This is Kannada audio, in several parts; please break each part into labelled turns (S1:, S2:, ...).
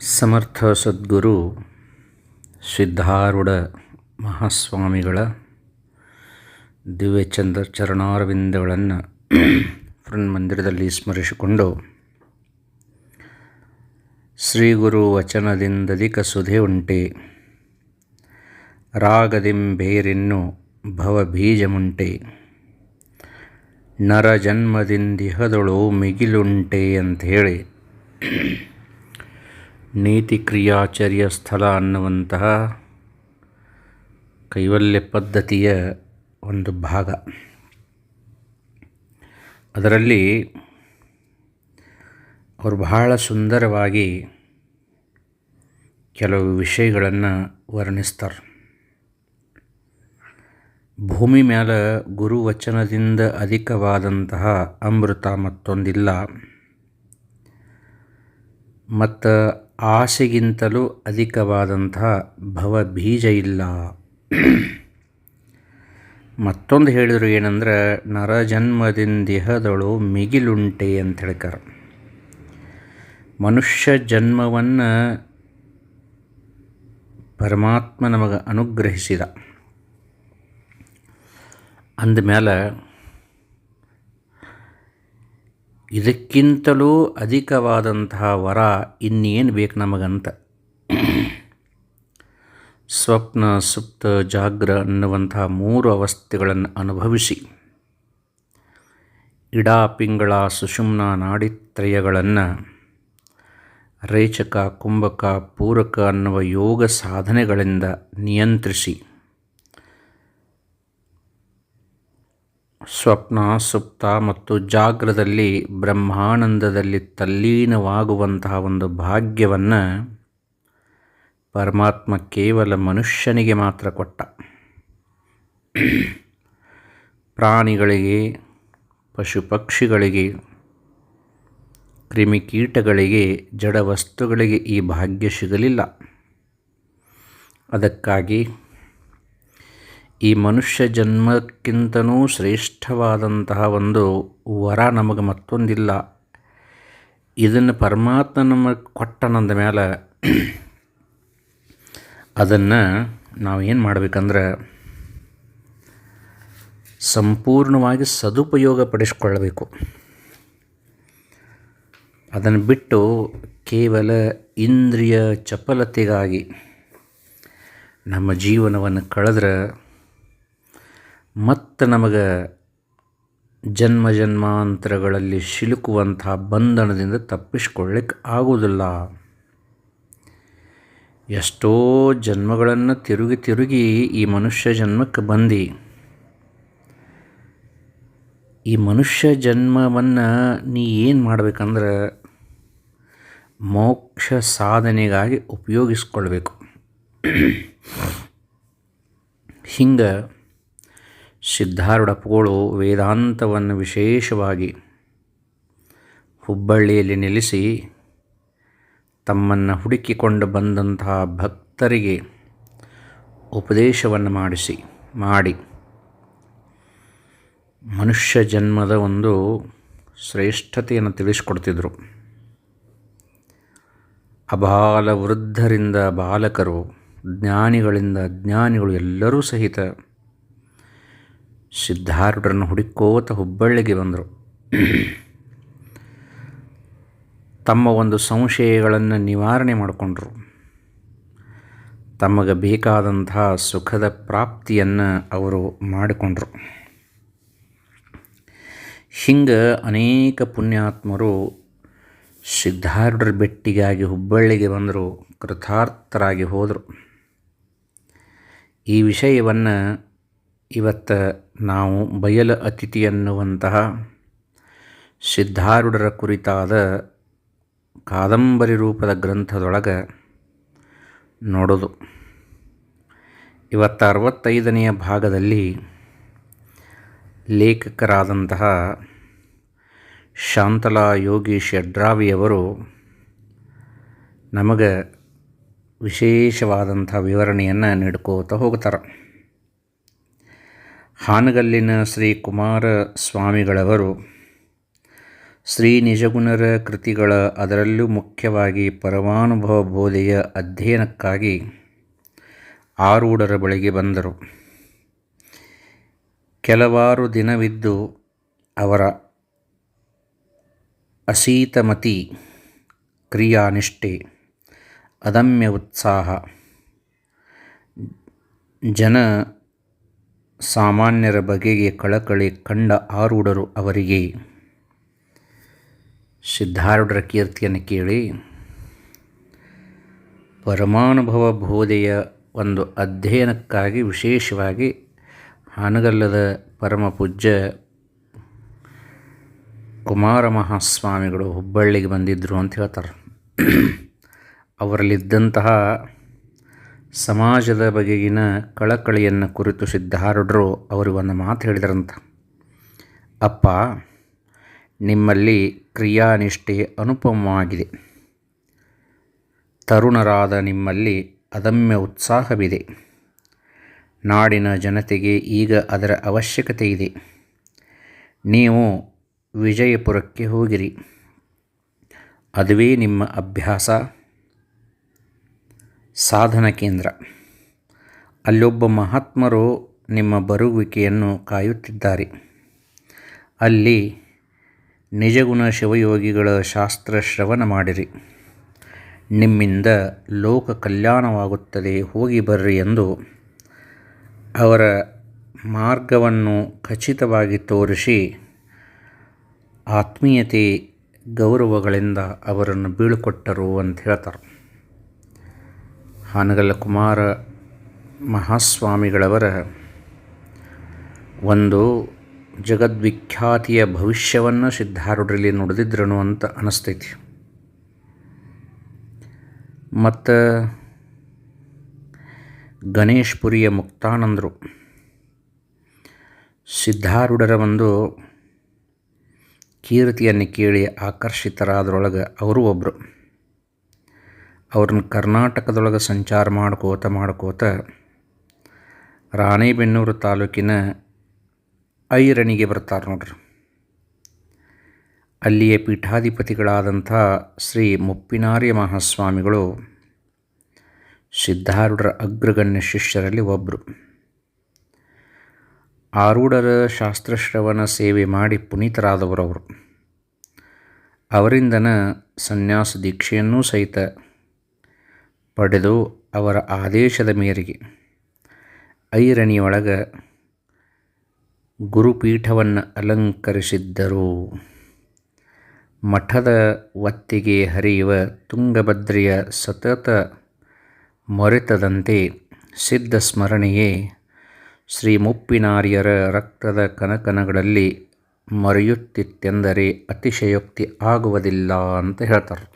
S1: ಸಮರ್ಥ ಸದ್ಗುರು ಸಿದ್ಧಾರೂಢ ಮಹಾಸ್ವಾಮಿಗಳ ದಿವ್ಯಚಂದ್ರ ಚರಣಾರವಿಂದಗಳನ್ನು ಮಂದಿರದಲ್ಲಿ ಸ್ಮರಿಸಿಕೊಂಡು ಶ್ರೀ ಗುರು ವಚನದಿಂದಧಿಕ ಸುಧೆ ಉಂಟೆ. ರಾಗದಿಂ ಬೇರಿನ್ನು ಭವಬೀಜಮುಂಟೆ ನರ ಜನ್ಮದಿಂದಿಹದೊಳು ಮಿಗಿಲುಂಟೆ ಅಂತ ಹೇಳಿ ನೀತಿ ಕ್ರಿಯಾಚರ್ಯ ಸ್ಥಳ ಅನ್ನುವಂತಹ ಕೈವಲ್ಯ ಪದ್ಧತಿಯ ಒಂದು ಭಾಗ. ಅದರಲ್ಲಿ ಅವರು ಬಹಳ ಸುಂದರವಾಗಿ ಕೆಲವು ವಿಷಯಗಳನ್ನು ವರ್ಣಿಸ್ತಾರೆ. ಭೂಮಿ ಮೇಲೆ ಗುರುವಚನದಿಂದ ಅಧಿಕವಾದಂತಹ ಅಮೃತ ಮತ್ತೊಂದಿಲ್ಲ. ಮತ್ತು ಆಸೆಗಿಂತಲೂ ಅಧಿಕವಾದಂತಹ ಭವಬೀಜ ಇಲ್ಲ ಮತ್ತೊಂದು ಹೇಳಿದರು ಏನಂದ್ರೆ, ನರಜನ್ಮದಿಂದಿಹದಳು ಮಿಗಿಲುಂಟೆ ಅಂತ ಹೇಳ್ತಾರೆ ಮನುಷ್ಯ ಜನ್ಮವನ್ನು ಪರಮಾತ್ಮ ನಮಗೆ ಅನುಗ್ರಹಿಸಿದ. ಅಂದಮೇಲೆ ಇದಕ್ಕಿಂತಲೂ ಅಧಿಕವಾದಂತಹ ವರ ಇನ್ನೇನು ಬೇಕು ನಮಗಂತ? ಸ್ವಪ್ನ, ಸುಪ್ತ, ಜಾಗ್ರ ಅನ್ನುವಂತಹ ಮೂರು ಅವಸ್ಥೆಗಳನ್ನು ಅನುಭವಿಸಿ. ಇಡಾ, ಪಿಂಗಳ, ಸುಷುಮ್ನ, ನಾಡಿತ್ರಯಗಳನ್ನು ರೇಚಕ, ಕುಂಭಕ, ಪೂರಕ ಅನ್ನುವ ಯೋಗ ಸಾಧನೆಗಳಿಂದ ನಿಯಂತ್ರಿಸಿ. ಸ್ವಪ್ನ, ಸುಪ್ತ ಮತ್ತು ಜಾಗ್ರದಲ್ಲಿ, ಬ್ರಹ್ಮಾನಂದದಲ್ಲಿ ತಲ್ಲೀನವಾಗುವಂತಹ ಒಂದು ಭಾಗ್ಯವನ್ನು ಪರಮಾತ್ಮ ಕೇವಲ ಮನುಷ್ಯನಿಗೆ ಮಾತ್ರ ಕೊಟ್ಟ. ಪ್ರಾಣಿಗಳಿಗೆ ಪಶು ಪಕ್ಷಿಗಳಿಗೆ ಕ್ರಿಮಿಕೀಟಗಳಿಗೆ ಜಡ ವಸ್ತುಗಳಿಗೆ ಈ ಭಾಗ್ಯ ಸಿಗಲಿಲ್ಲ. ಅದಕ್ಕಾಗಿ ಈ ಮನುಷ್ಯ ಜನ್ಮಕ್ಕಿಂತನೂ ಶ್ರೇಷ್ಠವಾದಂತಹ ಒಂದು ವರ ನಮಗೆ ಮತ್ತೊಂದಿಲ್ಲ. ಇದನ್ನು ಪರಮಾತ್ಮ ನಮಗೆ ಕೊಟ್ಟನಂದ ಮೇಲೆ ಅದನ್ನು ನಾವು ಏನು ಮಾಡಬೇಕಂದ್ರೆ ಸಂಪೂರ್ಣವಾಗಿ ಸದುಪಯೋಗ ಪಡಿಸ್ಕೊಳ್ಬೇಕು. ಅದನ್ನು ಬಿಟ್ಟು ಕೇವಲ ಇಂದ್ರಿಯ ಚಪಲತೆಗಾಗಿ ನಮ್ಮ ಜೀವನವನ್ನು ಕಳೆದ್ರೆ ಮತ್ತು ನಮಗೆ ಜನ್ಮ ಜನ್ಮಾಂತರಗಳಲ್ಲಿ ಸಿಲುಕುವಂತಹ ಬಂಧನದಿಂದ ತಪ್ಪಿಸ್ಕೊಳ್ಳಿಕ್ಕೆ ಆಗುವುದಿಲ್ಲ. ಎಷ್ಟೋ ಜನ್ಮಗಳನ್ನು ತಿರುಗಿ ತಿರುಗಿ ಈ ಮನುಷ್ಯ ಜನ್ಮಕ್ಕೆ ಬಂದು. ಈ ಮನುಷ್ಯ ಜನ್ಮವನ್ನು ನೀ ಏನು ಮಾಡಬೇಕಂದ್ರೆ ಮೋಕ್ಷ ಸಾಧನೆಗಾಗಿ ಉಪಯೋಗಿಸ್ಕೊಳ್ಬೇಕು. ಹಿಂಗೆ ಸಿದ್ಧಾರೂಢಪ್ಪಗಳು ವೇದಾಂತವನ್ನು ವಿಶೇಷವಾಗಿ ಹುಬ್ಬಳ್ಳಿಯಲ್ಲಿ ನೆಲೆಸಿ ತಮ್ಮನ್ನು ಹುಡುಕಿಕೊಂಡು ಬಂದಂತಹ ಭಕ್ತರಿಗೆ ಉಪದೇಶವನ್ನು ಮಾಡಿಸಿ, ಮಾಡಿ. ಮನುಷ್ಯ ಜನ್ಮದ ಒಂದು ಶ್ರೇಷ್ಠತೆಯನ್ನು ತಿಳಿಸ್ಕೊಡ್ತಿದ್ರು. ಅಬಾಲ ವೃದ್ಧರಿಂದ ಬಾಲಕರು, ಜ್ಞಾನಿಗಳಿಂದ ಅಜ್ಞಾನಿಗಳು ಎಲ್ಲರೂ ಸಹಿತ ಸಿದ್ಧಾರೂಢರನ್ನು ಹುಡುಕೋತ ಹುಬ್ಬಳ್ಳಿಗೆ ಬಂದರು. ತಮ್ಮ ಒಂದು ಸಂಶಯಗಳನ್ನು ನಿವಾರಣೆ ಮಾಡಿಕೊಂಡ್ರು. ತಮಗೆ ಬೇಕಾದಂತಹ ಸುಖದ ಪ್ರಾಪ್ತಿಯನ್ನು ಅವರು ಮಾಡಿಕೊಂಡ್ರು. ಹಿಂಗೆ ಅನೇಕ ಪುಣ್ಯಾತ್ಮರು ಸಿದ್ಧಾರೂಢರ ಬೆಟ್ಟಿಗಾಗಿ ಹುಬ್ಬಳ್ಳಿಗೆ ಬಂದರು, ಕೃತಾರ್ಥರಾಗಿ ಹೋದರು. ಈ ವಿಷಯವನ್ನು ಇವತ್ತು ನಾವು ಬಯಲ ಅತಿಥಿ ಅನ್ನುವಂತಹ ಸಿದ್ಧಾರೂಢರ ಕುರಿತಾದ ಕಾದಂಬರಿ ರೂಪದ ಗ್ರಂಥದೊಳಗೆ ನೋಡೋದು. ಇವತ್ತು ಅರವತ್ತೈದನೆಯ ಭಾಗದಲ್ಲಿ ಲೇಖಕರಾದಂತಹ ಶಾಂತಲಾ ಯೋಗಿ ಶೆಡ್ರಾವಿಯವರು ನಮಗೆ ವಿಶೇಷವಾದಂಥ ವಿವರಣೆಯನ್ನು ನೀಡ್ಕೋತ ಹೋಗ್ತಾರೆ ಹಾನಗಲ್ಲಿನ ಶ್ರೀ ಕುಮಾರ ಸ್ವಾಮಿಗಳವರು ಶ್ರೀ ನಿಜಗುಣರ ಕೃತಿಗಳ ಅದರಲ್ಲೂ ಮುಖ್ಯವಾಗಿ ಪರಮಾನುಭವ ಬೋಧೆಯ ಅಧ್ಯಯನಕ್ಕಾಗಿ ಆರೂಢರ ಬಳಿಗೆ ಬಂದರು. ಕೆಲವಾರು ದಿನವಿದ್ದು ಅವರ ಅಸೀತಮತಿ ಕ್ರಿಯಾನಿಷ್ಠೆ, ಅದಮ್ಯ ಉತ್ಸಾಹ, ಜನ ಸಾಮಾನ್ಯರ ಬಗೆಗೆ ಕಳಕಳಿ ಕಂಡ ಆರೂಢರು ಅವರಿಗೆ. ಸಿದ್ಧಾರೂಢರ ಕೀರ್ತಿಯನ್ನು ಕೇಳಿ, ಪರಮಾನುಭವ ಬೋಧೆಯ ಒಂದು ಅಧ್ಯಯನಕ್ಕಾಗಿ ವಿಶೇಷವಾಗಿ ಹಾನಗಲ್ಲದ ಪರಮ ಪೂಜ್ಯ ಕುಮಾರ ಮಹಾಸ್ವಾಮಿಗಳು ಹುಬ್ಬಳ್ಳಿಗೆ ಬಂದಿದ್ದರು ಅಂತ ಹೇಳ್ತಾರೆ. ಅವರಲ್ಲಿದ್ದಂತಹ ಸಮಾಜದ ಬಗೆಗಿನ ಕಳಕಳಿಯನ್ನು ಕುರಿತು ಸಿದ್ಧಾರೂಢರು ಅವರು ಒಂದು ಮಾತು ಹೇಳಿದರಂತ. ಅಪ್ಪ, ನಿಮ್ಮಲ್ಲಿ ಕ್ರಿಯಾನಿಷ್ಠೆ ಅನುಪಮವಾಗಿದೆ. ತರುಣರಾದ ನಿಮ್ಮಲ್ಲಿ ಅದಮ್ಯ ಉತ್ಸಾಹವಿದೆ. ನಾಡಿನ ಜನತೆಗೆ ಈಗ ಅದರ ಅವಶ್ಯಕತೆ ಇದೆ. ನೀವು ವಿಜಯಪುರಕ್ಕೆ ಹೋಗಿರಿ. ಅದುವೇ ನಿಮ್ಮ ಅಭ್ಯಾಸ. ಸಾಧನ ಕೇಂದ್ರ. ಅಲ್ಲೊಬ್ಬ ಮಹಾತ್ಮರು ನಿಮ್ಮ ಬರುವಿಕೆಯನ್ನು ಕಾಯುತ್ತಿದ್ದಾರೆ. ಅಲ್ಲಿ ನಿಜಗುಣ ಶಿವಯೋಗಿಗಳ ಶಾಸ್ತ್ರ ಶ್ರವಣ ಮಾಡಿರಿ. ನಿಮ್ಮಿಂದ ಲೋಕ ಕಲ್ಯಾಣವಾಗುತ್ತದೆ, ಹೋಗಿ ಬರ್ರಿ ಎಂದು ಅವರ ಮಾರ್ಗವನ್ನು ಖಚಿತವಾಗಿ ತೋರಿಸಿ ಆತ್ಮೀಯತೆ ಗೌರವಗಳಿಂದ ಅವರನ್ನು ಬೀಳ್ಕೊಟ್ಟರು ಅಂತ ಹೇಳ್ತಾರೆ. ಹಾನಗಲ್ಲ ಕುಮಾರ ಮಹಾಸ್ವಾಮಿಗಳವರ ಒಂದು ಜಗದ್ವಿಖ್ಯಾತಿಯ ಭವಿಷ್ಯವನ್ನು ಸಿದ್ಧಾರೂಢರಲ್ಲಿ ನುಡಿದಿದ್ರನು ಅಂತ ಅನಿಸ್ತೈತಿ. ಮತ್ತು ಗಣೇಶ್ಪುರಿಯ ಮುಕ್ತಾನಂದರು ಸಿದ್ಧಾರೂಢರ ಒಂದು ಕೀರ್ತಿಯನ್ನು ಕೇಳಿ ಆಕರ್ಷಿತರಾದ್ರೊಳಗೆ ಅವರು ಒಬ್ಬರು ಅವ್ರನ್ನ ಕರ್ನಾಟಕದೊಳಗೆ ಸಂಚಾರ ಮಾಡ್ಕೋತ ಮಾಡ್ಕೋತ ರಾಣೆಬೆನ್ನೂರು ತಾಲೂಕಿನ ಐರಣಿಗೆ ಬರ್ತಾರೆ ನೋಡ್ರಿ. ಅಲ್ಲಿಯ ಪೀಠಾಧಿಪತಿಗಳಾದಂಥ ಶ್ರೀ ಮುಪ್ಪಿನಾರ್ಯ ಮಹಾಸ್ವಾಮಿಗಳು ಸಿದ್ಧಾರೂಢರ ಅಗ್ರಗಣ್ಯ ಶಿಷ್ಯರಲ್ಲಿ ಒಬ್ಬರು ಆರೂಢರ ಶಾಸ್ತ್ರಶ್ರವಣ ಸೇವೆ ಮಾಡಿ ಪುನೀತರಾದವರವರು ಅವರಿಂದನ ಸನ್ಯಾಸ ದೀಕ್ಷೆಯನ್ನೂ ಸಹಿತ ಪಡೆದು ಅವರ ಆದೇಶದ ಮೇರೆಗೆ ಐರಣಿಯೊಳಗೆ ಗುರುಪೀಠವನ್ನು ಅಲಂಕರಿಸಿದ್ದರು. ಮಠದ ಒತ್ತಿಗೆ ಹರಿಯುವ ತುಂಗಭದ್ರೆಯ ಸತತ ಮೊರೆತದಂತೆ ಸಿದ್ಧ ಸ್ಮರಣೆಯೇ ಶ್ರೀ ಮುಪ್ಪಿನಾರ್ಯರ ರಕ್ತದ ಕನಕನಗಳಲ್ಲಿ ಮರೆಯುತ್ತಿತ್ತೆಂದರೆ ಅತಿಶಯೋಕ್ತಿ ಆಗುವುದಿಲ್ಲ ಅಂತ ಹೇಳ್ತಾರೆ.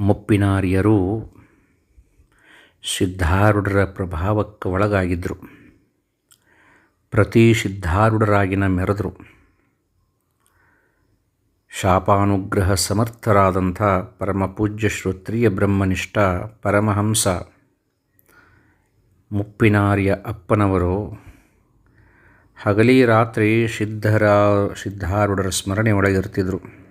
S1: ಮುಪ್ಪಿನಾರ್ಯರು ಸಿದ್ಧಾರೂಢರ ಪ್ರಭಾವಕ್ಕೆ ಒಳಗಾಗಿದ್ದರು ಪ್ರತಿ ಸಿದ್ಧಾರೂಢರಾಗಿನ ಮೆರೆದರು. ಶಾಪಾನುಗ್ರಹ ಸಮರ್ಥರಾದಂಥ ಪರಮಪೂಜ್ಯ ಶ್ರೋತ್ರಿಯ ಬ್ರಹ್ಮನಿಷ್ಠ ಪರಮಹಂಸ ಮುಪ್ಪಿನಾರ್ಯ ಅಪ್ಪನವರು ಹಗಲಿ ರಾತ್ರಿ ಸಿದ್ಧರ ಸಿದ್ಧಾರೂಢರ ಸ್ಮರಣೆ ಒಳಗಿರ್ತಿದ್ರು.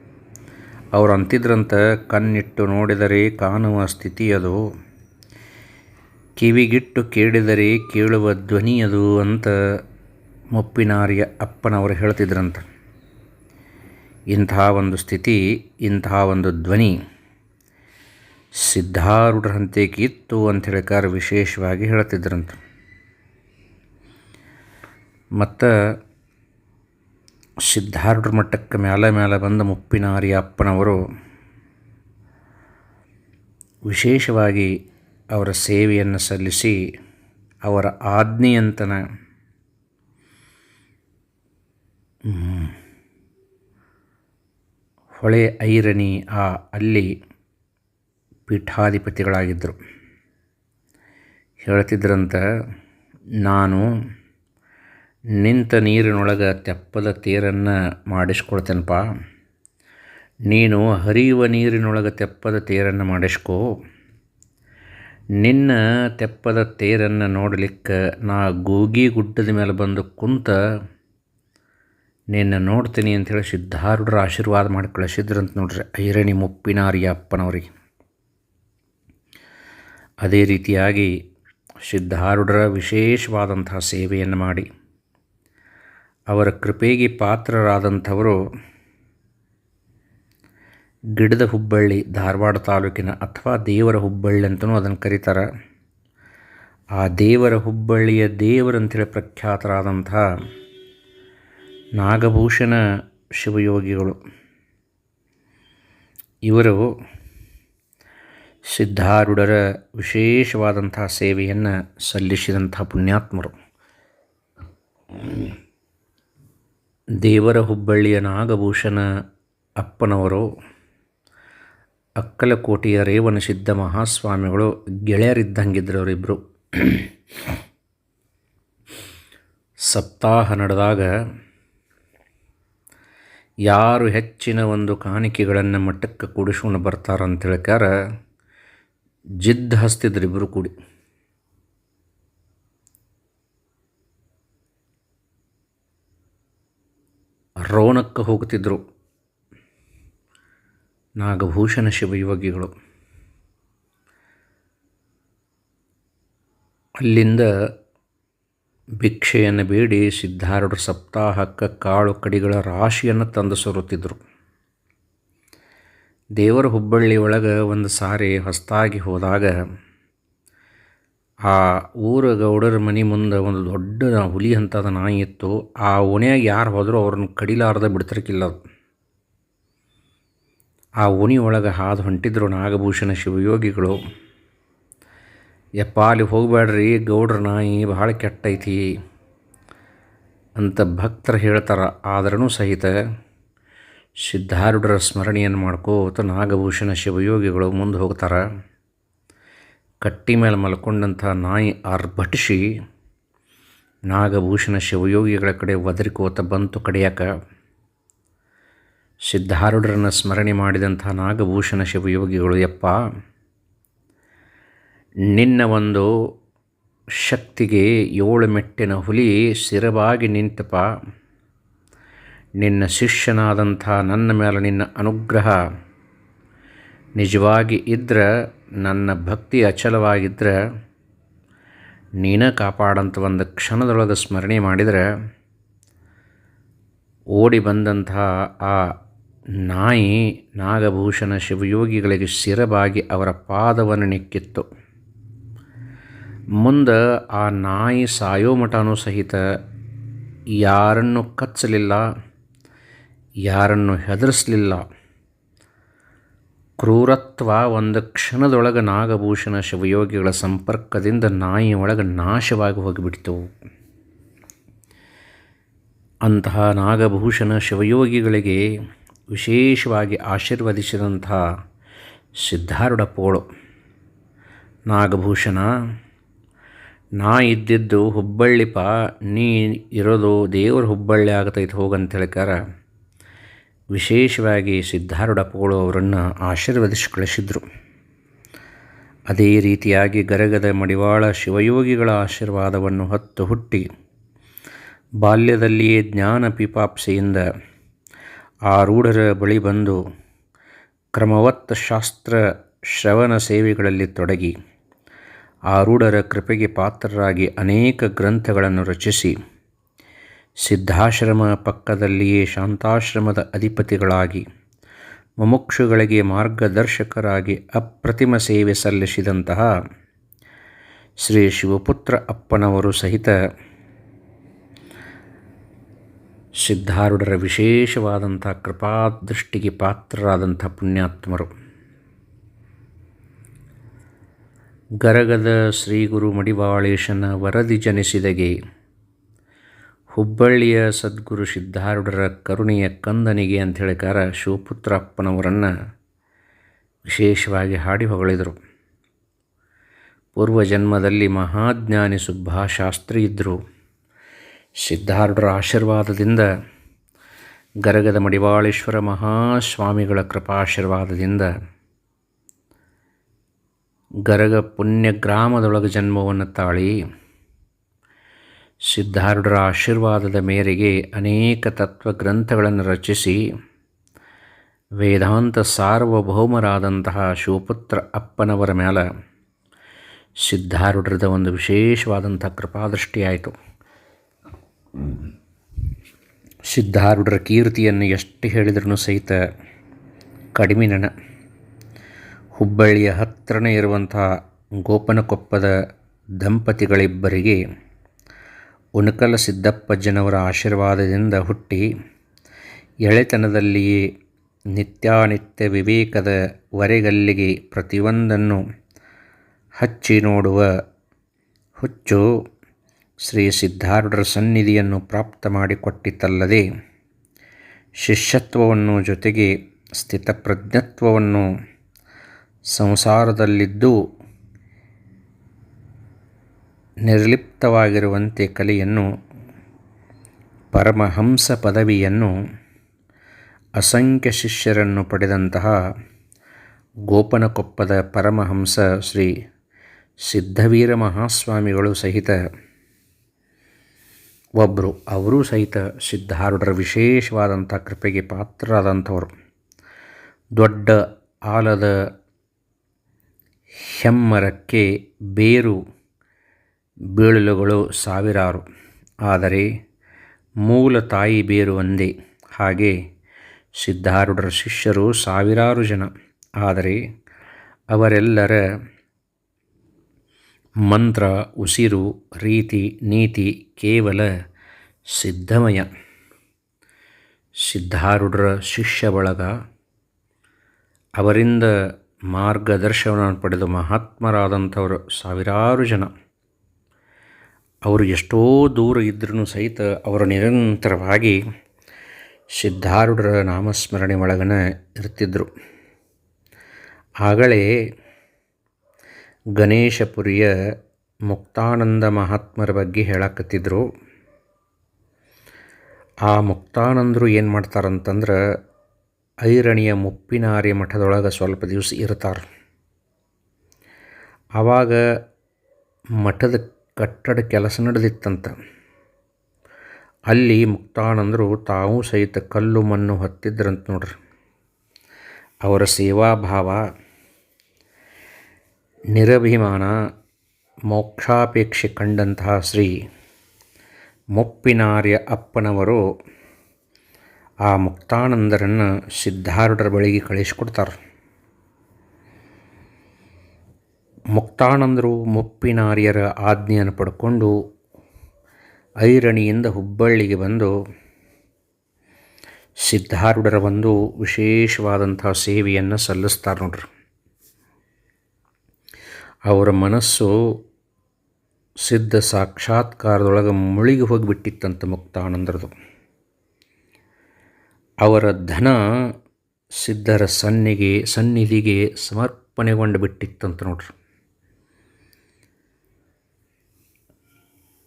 S1: ಅವರು ಅಂತಿದ್ರಂತ ಕಣ್ಣಿಟ್ಟು ನೋಡಿದರೆ ಕಾಣುವ ಸ್ಥಿತಿಯದು ಕಿವಿಗಿಟ್ಟು ಕೇಳಿದರೆ ಕೇಳುವ ಧ್ವನಿಯದು ಅಂತ ಮುಪ್ಪಿನಾರ್ಯ ಅಪ್ಪನವರು ಹೇಳ್ತಿದ್ರಂತ. ಇಂತಹ ಒಂದು ಸ್ಥಿತಿ ಇಂತಹ ಒಂದು ಧ್ವನಿ. ಸಿದ್ಧಾರೂಢರಂತೆ ಕಿತ್ತು ಅಂತ ಹೇಳಿಕಾರ ವಿಶೇಷವಾಗಿ ಹೇಳ್ತಿದ್ರಂತ. ಮತ್ತು ಸಿದ್ಧಾರೂಢರ ಮಟ್ಟಕ್ಕೆ ಮೇಲೆ ಮೇಲೆ ಬಂದ ಮುಪ್ಪಿನಾರಿ ಅಪ್ಪನವರು ವಿಶೇಷವಾಗಿ ಅವರ ಸೇವೆಯನ್ನು ಸಲ್ಲಿಸಿ ಅವರ ಆಜ್ಞೆಯಂತನ ಹೊಳೆ ಐರಣಿ ಆ ಅಲ್ಲಿ ಪೀಠಾಧಿಪತಿಗಳಾಗಿದ್ದರು. ಹೇಳ್ತಿದ್ರಂತ, ನಾನು ನಿಂತ ನೀರಿನೊಳಗೆ ತೆಪ್ಪದ ತೇರನ್ನು ಮಾಡಿಸ್ಕೊಳ್ತೇನಪ್ಪ. ನೀನು ಹರಿಯುವ ನೀರಿನೊಳಗೆ ತೆಪ್ಪದ ತೇರನ್ನು ಮಾಡಿಸ್ಕೋ. ನಿನ್ನ ತೆಪ್ಪದ ತೇರನ್ನು ನೋಡಲಿಕ್ಕೆ ನಾ ಗೋಗಿ ಗುಡ್ಡದ ಮೇಲೆ ಬಂದು ಕುಂತ ನಿನ್ನ ನೋಡ್ತೀನಿ ಅಂಥೇಳಿ ಸಿದ್ಧಾರೂಢರ ಆಶೀರ್ವಾದ ಮಾಡಿ ಕಳಿಸಿದ್ರಂತ ನೋಡ್ರಿ ಐರಣಿ ಮುಪ್ಪಿನಾರಿಯ ಅಪ್ಪನವ್ರಿಗೆ ಅದೇ ರೀತಿಯಾಗಿ ಸಿದ್ಧಾರೂಢರ ವಿಶೇಷವಾದಂತಹ ಸೇವೆಯನ್ನು ಮಾಡಿ ಅವರ ಕೃಪೆಗೆ ಪಾತ್ರರಾದಂಥವರು ಗಿಡದ ಹುಬ್ಬಳ್ಳಿ, ಧಾರವಾಡ ತಾಲೂಕಿನ ಅಥವಾ ದೇವರ ಹುಬ್ಬಳ್ಳಿ ಅಂತಲೂ ಅದನ್ನು ಕರೀತಾರೆ. ಆ ದೇವರ ಹುಬ್ಬಳ್ಳಿಯ ದೇವರಂತೇಳಿ ಪ್ರಖ್ಯಾತರಾದಂಥ ನಾಗಭೂಷಣ ಶಿವಯೋಗಿಗಳು. ಇವರು ಸಿದ್ಧಾರೂಢರ ವಿಶೇಷವಾದಂಥ ಸೇವೆಯನ್ನು ಸಲ್ಲಿಸಿದಂಥ ಪುಣ್ಯಾತ್ಮರು. ದೇವರ ಹುಬ್ಬಳ್ಳಿಯ ನಾಗಭೂಷಣ ಅಪ್ಪನವರು, ಅಕ್ಕಲಕೋಟೆಯ ರೇವಣಸಿದ್ಧ ಮಹಾಸ್ವಾಮಿಗಳು ಗೆಳೆಯರಿದ್ದಂಗಿದ್ರು ಅವರಿಬ್ಬರು ಸಪ್ತಾಹ ನಡೆದಾಗ ಯಾರು ಹೆಚ್ಚಿನ ಒಂದು ಕಾಣಿಕೆಗಳನ್ನು ಮಟ್ಟಕ್ಕೆ ಕೂಡಿಸ್ಕೊಂಡು ಬರ್ತಾರಂತ ಹೇಳ್ಕಾರ ಜಿದ್ದು ಹಸ್ತಿದ್ರು ಇಬ್ಬರು ಕೂಡಿ. ರೋಣಕ್ಕೆ ಹೋಗುತ್ತಿದ್ದರು. ನಾಗಭೂಷಣ ಶಿವಯೋಗಿಗಳು ಅಲ್ಲಿಂದ ಭಿಕ್ಷೆಯನ್ನು ಬೇಡಿ ಸಿದ್ಧಾರೂಢ ಸಪ್ತಾಹಕ್ಕೆ ಕಾಳು ಕಡಿಗಳ ರಾಶಿಯನ್ನು ತಂದು ಸೋರುತ್ತಿದ್ದರು. ದೇವರ ಹುಬ್ಬಳ್ಳಿ ಒಳಗೆ ಒಂದು ಸಾರಿ ಹೊಸದಾಗಿ ಹೋದಾಗ ಆ ಊರ ಗೌಡರ ಮನೆ ಮುಂದೆ ಒಂದು ದೊಡ್ಡ ಹುಲಿ ಅಂತದ ನಾಯಿ ಇತ್ತು. ಆ ಓಣ್ಯಾಗ ಯಾರು ಹೋದರೂ ಅವ್ರನ್ನ ಕಡಿಲಾರ್ದ ಅದು. ಆ ಓಣಿ ಒಳಗೆ ಹಾದು ಹೊಂಟಿದ್ರು ನಾಗಭೂಷಣ ಶಿವಯೋಗಿಗಳು. ಯಪ್ಪ ಅಲ್ಲಿ ಹೋಗಬೇಡ್ರಿ ಗೌಡ್ರ ನಾಯಿ ಭಾಳ ಕೆಟ್ಟೈತಿ ಅಂತ ಭಕ್ತರು ಹೇಳ್ತಾರೆ. ಆದ್ರೂ ಸಹಿತ ಸಿದ್ಧಾರೂಢರ ಸ್ಮರಣೆಯನ್ನು ಮಾಡ್ಕೋತ ನಾಗಭೂಷಣ ಶಿವಯೋಗಿಗಳು ಮುಂದೆ ಹೋಗ್ತಾರೆ. ಕಟ್ಟಿ ಮೇಲೆ ಮಲ್ಕೊಂಡಂಥ ನಾಯಿ ಆರ್ಭಟಿಸಿ ನಾಗಭೂಷಣ ಶಿವಯೋಗಿಗಳ ಕಡೆ ಒದರಿಕೋತ ಬಂತು ಕಡಿಯಾಕ. ಸಿದ್ಧಾರೂಢರನ್ನು ಸ್ಮರಣೆ ಮಾಡಿದಂಥ ನಾಗಭೂಷಣ ಶಿವಯೋಗಿಗಳು, ಯಪ್ಪ, ನಿನ್ನ ಒಂದು ಶಕ್ತಿಗೆ ಏಳು ಮೆಟ್ಟಿನ ಹುಲಿ ಸ್ಥಿರವಾಗಿ ನಿಂತಪ್ಪ ನಿನ್ನ ಶಿಷ್ಯನಾದಂಥ ನನ್ನ ಮೇಲೆ ನಿನ್ನ ಅನುಗ್ರಹ ನಿಜವಾಗಿ ಇದ್ರೆ ನನ್ನ ಭಕ್ತಿ ಅಚಲವಾಗಿದ್ದರೆ ನೀನ ಕಾಪಾಡಂಥ ಒಂದು ಕ್ಷಣದೊಳಗೆ ಸ್ಮರಣೆ ಮಾಡಿದರೆ, ಓಡಿ ಬಂದಂತಹ ಆ ನಾಯಿ ನಾಗಭೂಷಣ ಶಿವಯೋಗಿಗಳಿಗೆ ಸ್ಥಿರವಾಗಿ ಅವರ ಪಾದವನ್ನು ನೆಕ್ಕಿತ್ತು. ಮುಂದೆ ಆ ನಾಯಿ ಸಾಯೋ ಮಠನೂ ಸಹಿತ ಯಾರನ್ನು ಕಚ್ಚಲಿಲ್ಲ, ಯಾರನ್ನು ಹೆದರಿಸಲಿಲ್ಲ. ಕ್ರೂರತ್ವ ಒಂದು ಕ್ಷಣದೊಳಗೆ ನಾಗಭೂಷಣ ಶಿವಯೋಗಿಗಳ ಸಂಪರ್ಕದಿಂದ ನಾಯಿ ಒಳಗೆ ನಾಶವಾಗಿ ಹೋಗಿಬಿಡ್ತು. ಅಂತಹ ನಾಗಭೂಷಣ ಶಿವಯೋಗಿಗಳಿಗೆ ವಿಶೇಷವಾಗಿ ಆಶೀರ್ವದಿಸಿದಂಥ ಸಿದ್ಧಾರೂಢ ಪೋಳು. ನಾಗಭೂಷಣ ನಾ ಇದ್ದಿದ್ದು ಹುಬ್ಬಳ್ಳಿಪ, ನೀ ಇರೋದು ದೇವ್ರ ಹುಬ್ಬಳ್ಳಿ ಆಗ್ತೈತೆ ಹೋಗಂತ ಹೇಳ್ಕಾರ ವಿಶೇಷವಾಗಿ ಸಿದ್ಧಾರೂಢ ಪೋಳು ಅವರನ್ನು ಆಶೀರ್ವದಿಸಿ ಕಳಿಸಿದ್ರು. ಅದೇ ರೀತಿಯಾಗಿ ಗರಗದ ಮಡಿವಾಳ ಶಿವಯೋಗಿಗಳ ಆಶೀರ್ವಾದವನ್ನು ಹೊತ್ತು ಹುಟ್ಟಿ ಬಾಲ್ಯದಲ್ಲಿಯೇ ಜ್ಞಾನ ಪಿಪಾಪ್ಸೆಯಿಂದ ಆರೂಢರ ಬಳಿ ಬಂದು ಕ್ರಮವತ್ತ ಶಾಸ್ತ್ರ ಶ್ರವಣ ಸೇವೆಗಳಲ್ಲಿ ತೊಡಗಿ ಆರೂಢರ ಕೃಪೆಗೆ ಪಾತ್ರರಾಗಿ ಅನೇಕ ಗ್ರಂಥಗಳನ್ನು ರಚಿಸಿ ಸಿದ್ಧಾಶ್ರಮ ಪಕ್ಕದಲ್ಲಿಯೇ ಶಾಂತಾಶ್ರಮದ ಅಧಿಪತಿಗಳಾಗಿ ಮುಮುಕ್ಷುಗಳಿಗೆ ಮಾರ್ಗದರ್ಶಕರಾಗಿ ಅಪ್ರತಿಮ ಸೇವೆ ಸಲ್ಲಿಸಿದಂತಹ ಶ್ರೀ ಶಿವಪುತ್ರ ಅಪ್ಪನವರು ಸಹಿತ ಸಿದ್ಧಾರೂಢರ ವಿಶೇಷವಾದಂಥ ಕೃಪಾದೃಷ್ಟಿಗೆ ಪಾತ್ರರಾದಂಥ ಪುಣ್ಯಾತ್ಮರು. ಗರಗದ ಶ್ರೀಗುರು ಮಡಿವಾಳೇಶನ ವರದಿ ಜನಿಸಿದಗೆ ಹುಬ್ಬಳ್ಳಿಯ ಸದ್ಗುರು ಸಿದ್ಧಾರೂಢರ ಕರುಣೆಯ ಕಂದನಿಗೆ ಅಂತ ಹೇಳಿಕಾರ ಶಿವಪುತ್ರಪ್ಪನವರನ್ನು ವಿಶೇಷವಾಗಿ ಹಾಡಿ ಹೊಗಳಿದರು. ಪೂರ್ವ ಜನ್ಮದಲ್ಲಿ ಮಹಾಜ್ಞಾನಿ ಸುಬ್ಬಾಶಾಸ್ತ್ರಿ ಇದ್ದರು ಸಿದ್ಧಾರೂಢರ ಆಶೀರ್ವಾದದಿಂದ ಗರಗದ ಮಡಿವಾಳೇಶ್ವರ ಮಹಾಸ್ವಾಮಿಗಳ ಕೃಪಾಶೀರ್ವಾದದಿಂದ ಗರಗ ಪುಣ್ಯ ಗ್ರಾಮದೊಳಗೆ ಜನ್ಮವನ್ನು ತಾಳಿ ಸಿದ್ಧಾರೂಢರ ಆಶೀರ್ವಾದದ ಮೇರೆಗೆ ಅನೇಕ ತತ್ವಗ್ರಂಥಗಳನ್ನು ರಚಿಸಿ ವೇದಾಂತ ಸಾರ್ವಭೌಮರಾದಂತಹ ಶಿವಪುತ್ರ ಅಪ್ಪನವರ ಮೇಲೆ ಸಿದ್ಧಾರೂಢರದ ಒಂದು ವಿಶೇಷವಾದಂಥ ಕೃಪಾದೃಷ್ಟಿಯಾಯಿತು. ಸಿದ್ಧಾರೂಢರ ಕೀರ್ತಿಯನ್ನು ಎಷ್ಟು ಹೇಳಿದ್ರೂ ಸಹಿತ ಕಡಿಮೆ ನನ ಹುಬ್ಬಳ್ಳಿಯ ಹತ್ತಿರನೇ ಇರುವಂತಹ ಗೋಪನಕೊಪ್ಪದ ದಂಪತಿಗಳಿಬ್ಬರಿಗೆ ಉಣಕಲ ಸಿದ್ದಪ್ಪಜ್ಜನವರ ಆಶೀರ್ವಾದದಿಂದ ಹುಟ್ಟಿ ಎಳೆತನದಲ್ಲಿಯೇ ನಿತ್ಯಾನಿತ್ಯ ವಿವೇಕದ ವರೆಗಲ್ಲಿಗೆ ಪ್ರತಿಯೊಂದನ್ನು ಹಚ್ಚಿ ನೋಡುವ ಹುಚ್ಚು ಶ್ರೀ ಸಿದ್ಧಾರೂಢರ ಸನ್ನಿಧಿಯನ್ನು ಪ್ರಾಪ್ತ ಮಾಡಿಕೊಟ್ಟಿತಲ್ಲದೆ ಶಿಷ್ಯತ್ವವನ್ನು ಜೊತೆಗೆ ಸ್ಥಿತಪ್ರಜ್ಞತ್ವವನ್ನು ಸಂಸಾರದಲ್ಲಿದ್ದು ನಿರ್ಲಿಪ್ತವಾಗಿರುವಂತೆ ಕಲೆಯನ್ನು ಪರಮಹಂಸ ಪದವಿಯನ್ನು ಅಸಂಖ್ಯ ಶಿಷ್ಯರನ್ನು ಪಡೆದಂತಹ ಗೋಪನಕೊಪ್ಪದ ಪರಮಹಂಸ ಶ್ರೀ ಸಿದ್ಧವೀರ ಮಹಾಸ್ವಾಮಿಗಳು ಸಹಿತ ಒಬ್ಬರು ಅವರೂ ಸಹಿತ ಸಿದ್ಧಾರೂಢರ ವಿಶೇಷವಾದಂಥ ಕೃಪೆಗೆ ಪಾತ್ರರಾದಂಥವರು. ದೊಡ್ಡ ಆಲದ ಹೆಮ್ಮರಕ್ಕೆ ಬೇರು ಬೀಳಲುಗಳು ಸಾವಿರಾರು. ಆದರೆ ಮೂಲ ತಾಯಿ ಬೇರು ಒಂದೇ. ಹಾಗೆ ಸಿದ್ಧಾರೂಢರ ಶಿಷ್ಯರು ಸಾವಿರಾರು ಜನ. ಆದರೆ ಅವರೆಲ್ಲರ ಮಂತ್ರ, ಉಸಿರು, ರೀತಿ, ನೀತಿ ಕೇವಲ ಸಿದ್ಧಮಯ. ಸಿದ್ಧಾರೂಢರ ಶಿಷ್ಯ ಬಳಗ ಅವರಿಂದ ಮಾರ್ಗದರ್ಶನವನ್ನು ಪಡೆದ ಮಹಾತ್ಮರಾದಂಥವರು ಸಾವಿರಾರು ಜನ. ಅವರು ಎಷ್ಟೋ ದೂರ ಇದ್ರೂ ಸಹಿತ ಅವರು ನಿರಂತರವಾಗಿ ಸಿದ್ಧಾರೂಢರ ನಾಮಸ್ಮರಣೆ ಒಳಗನ ಇರ್ತಿದ್ದರು ಆಗಲೇ ಗಣೇಶಪುರಿಯ ಮುಕ್ತಾನಂದ ಮಹಾತ್ಮರ ಬಗ್ಗೆ ಹೇಳಕತ್ತಿದ್ರು. ಆ ಮುಕ್ತಾನಂದರು ಏನು ಮಾಡ್ತಾರಂತಂದ್ರೆ ಐರಣಿಯ ಮುಪ್ಪಿನಾರಿ ಮಠದೊಳಗೆ ಸ್ವಲ್ಪ ದಿವಸ ಇರ್ತಾರೆ. ಆವಾಗ ಮಠದ ಕಟ್ಟಡ ಕೆಲಸ ನಡೆದಿತ್ತಂತ. ಅಲ್ಲಿ ಮುಕ್ತಾನಂದರು ತಾವು ಸಹಿತ ಕಲ್ಲು ಮಣ್ಣು ಹೊತ್ತಿದ್ರಂತ ನೋಡ್ರಿ. ಅವರ ಸೇವಾಭಾವ, ನಿರಭಿಮಾನ, ಮೋಕ್ಷಾಪೇಕ್ಷೆ ಕಂಡಂತಹ ಶ್ರೀ ಮುಪ್ಪಿನಾರ್ಯ ಅಪ್ಪನವರು ಆ ಮುಕ್ತಾನಂದರನ್ನು ಸಿದ್ಧಾರೂಢರ ಬಳಿಗೆ ಕಳಿಸಿಕೊಡ್ತಾರೆ. ಮುಕ್ತಾನಂದರು ಮುಪ್ಪಿನಾರ್ಯರ ಆಜ್ಞೆಯನ್ನು ಪಡ್ಕೊಂಡು ಐರಣಿಯಿಂದ ಹುಬ್ಬಳ್ಳಿಗೆ ಬಂದು ಸಿದ್ಧಾರೂಢರ ಒಂದು ವಿಶೇಷವಾದಂಥ ಸೇವೆಯನ್ನು ಸಲ್ಲಿಸ್ತಾರೆ ನೋಡ್ರಿ. ಅವರ ಮನಸ್ಸು ಸಿದ್ಧ ಸಾಕ್ಷಾತ್ಕಾರದೊಳಗೆ ಮುಳುಗಿ ಹೋಗಿಬಿಟ್ಟಿತ್ತಂತ ಮುಕ್ತಾನಂದರದು ಅವರ ಧನ ಸಿದ್ಧರ ಸನ್ನಿಗೆ ಸನ್ನಿಧಿಗೆ ಸಮರ್ಪಣೆಗೊಂಡು ಬಿಟ್ಟಿತ್ತಂತ ನೋಡ್ರಿ.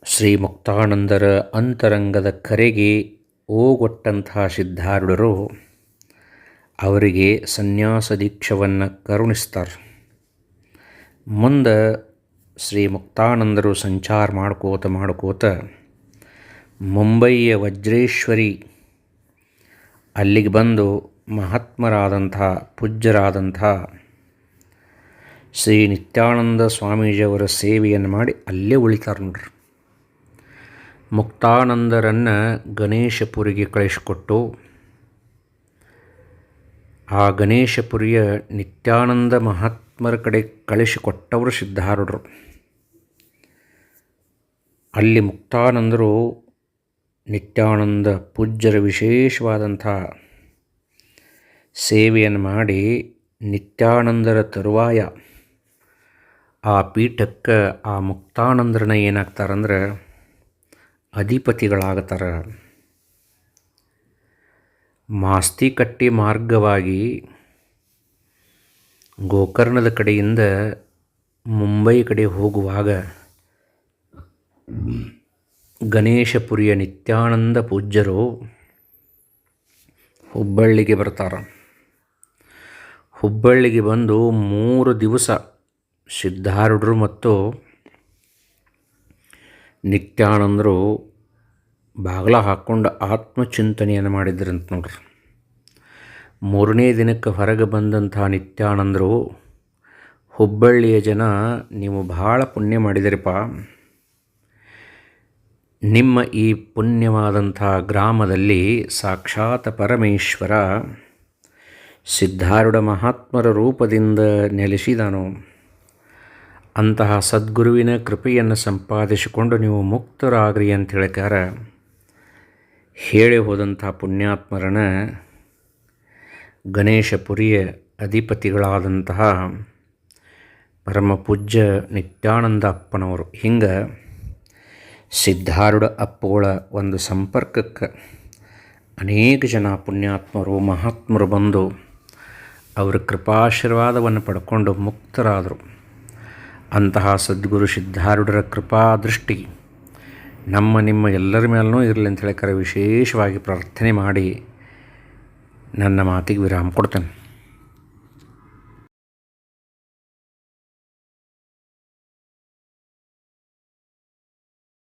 S1: ಶ್ರೀ ಮುಕ್ತಾನಂದರ ಅಂತರಂಗದ ಕರೆಗೆ ಓಗೊಟ್ಟಂತಹ ಸಿದ್ಧಾರೂಢರು ಅವರಿಗೆ ಸನ್ಯಾಸ ದೀಕ್ಷವನ್ನು ಕರುಣಿಸ್ತಾರೆ. ಮುಂದೆ ಶ್ರೀ ಮುಕ್ತಾನಂದರು ಸಂಚಾರ ಮಾಡ್ಕೋತ ಮಾಡ್ಕೋತ ಮುಂಬಯಿಯ ವಜ್ರೇಶ್ವರಿ ಅಲ್ಲಿಗೆ ಬಂದು ಮಹಾತ್ಮರಾದಂಥ, ಪೂಜ್ಯರಾದಂಥ ಶ್ರೀ ನಿತ್ಯಾನಂದ ಸ್ವಾಮೀಜಿಯವರ ಸೇವೆಯನ್ನು ಮಾಡಿ ಅಲ್ಲೇ ಉಳಿತಾರೆ ನೋಡ್ರಿ. ಮುಕ್ತಾನಂದರನ್ನು ಗಣೇಶಪುರಿಗೆ ಕಳಿಸಿಕೊಟ್ಟು, ಆ ಗಣೇಶಪುರಿಯ ನಿತ್ಯಾನಂದ ಮಹಾತ್ಮರ ಕಡೆ ಕಳಿಸಿಕೊಟ್ಟವರು ಸಿದ್ಧಾರೂಢರು. ಅಲ್ಲಿ ಮುಕ್ತಾನಂದರು ನಿತ್ಯಾನಂದ ಪೂಜ್ಯರ ವಿಶೇಷವಾದಂಥ ಸೇವೆಯನ್ನು ಮಾಡಿ ನಿತ್ಯಾನಂದರ ತರುವಾಯ ಆ ಪೀಠಕ್ಕೆ ಆ ಮುಕ್ತಾನಂದರನ್ನ ಏನಾಗ್ತಾರಂದ್ರೆ ಅಧಿಪತಿಗಳಾಗ್ತಾರೆ. ಮಾಸ್ತಿಕಟ್ಟಿ ಮಾರ್ಗವಾಗಿ ಗೋಕರ್ಣದ ಕಡೆಯಿಂದ ಮುಂಬೈ ಕಡೆ ಹೋಗುವಾಗ ಗಣೇಶಪುರಿಯ ನಿತ್ಯಾನಂದ ಪೂಜ್ಯರು ಹುಬ್ಬಳ್ಳಿಗೆ ಬರ್ತಾರೆ. ಹುಬ್ಬಳ್ಳಿಗೆ ಬಂದು ಮೂರು ದಿವಸ ಸಿದ್ಧಾರೂಢರು ಮತ್ತು ನಿತ್ಯಾನಂದರು ಬಾಗಿಲ ಹಾಕ್ಕೊಂಡು ಆತ್ಮಚಿಂತನೆಯನ್ನು ಮಾಡಿದ್ರಂತ ನೋಡ್ರಿ. ಮೂರನೇ ದಿನಕ್ಕೆ ಹೊರಗೆ ಬಂದಂಥ ನಿತ್ಯಾನಂದರು, ಹುಬ್ಬಳ್ಳಿಯ ಜನ ನೀವು ಭಾಳ ಪುಣ್ಯ ಮಾಡಿದಿರಪ್ಪ. ನಿಮ್ಮ ಈ ಪುಣ್ಯವಾದಂಥ ಗ್ರಾಮದಲ್ಲಿ ಸಾಕ್ಷಾತ್ ಪರಮೇಶ್ವರ ಸಿದ್ಧಾರೂಢ ಮಹಾತ್ಮರ ರೂಪದಿಂದ ನೆಲೆಸಿದನು. ಅಂತಹ ಸದ್ಗುರುವಿನ ಕೃಪೆಯನ್ನು ಸಂಪಾದಿಸಿಕೊಂಡು ನೀವು ಮುಕ್ತರಾಗ್ರಿ ಅಂತ ಹೇಳಿದ್ದಾರೆ ಹೇಳಿ ಹೋದಂಥ ಪುಣ್ಯಾತ್ಮರನ ಗಣೇಶಪುರಿಯ ಅಧಿಪತಿಗಳಾದಂತಹ ಪರಮ ಪೂಜ್ಯ ನಿತ್ಯಾನಂದ ಅಪ್ಪನವರು. ಹಿಂಗೆ ಸಿದ್ಧಾರೂಢ ಅಪ್ಪುಗಳ ಒಂದು ಸಂಪರ್ಕಕ್ಕೆ ಅನೇಕ ಜನ ಪುಣ್ಯಾತ್ಮರು, ಮಹಾತ್ಮರು ಬಂದು ಅವರ ಕೃಪಾಶೀರ್ವಾದವನ್ನು ಪಡ್ಕೊಂಡು ಮುಕ್ತರಾದರು. ಅಂತಹ ಸದ್ಗುರು ಸಿದ್ಧಾರೂಢರ ಕೃಪಾ ದೃಷ್ಟಿ. ನಮ್ಮ ನಿಮ್ಮ ಎಲ್ಲರ ಮೇಲೂ ಇರಲಿ ಅಂತ ಹೇಳಿಕರೆ ವಿಶೇಷವಾಗಿ ಪ್ರಾರ್ಥನೆ ಮಾಡಿ ನನ್ನ ಮಾತಿಗೆ ವಿರಾಮ ಕೊಡ್ತೇನೆ.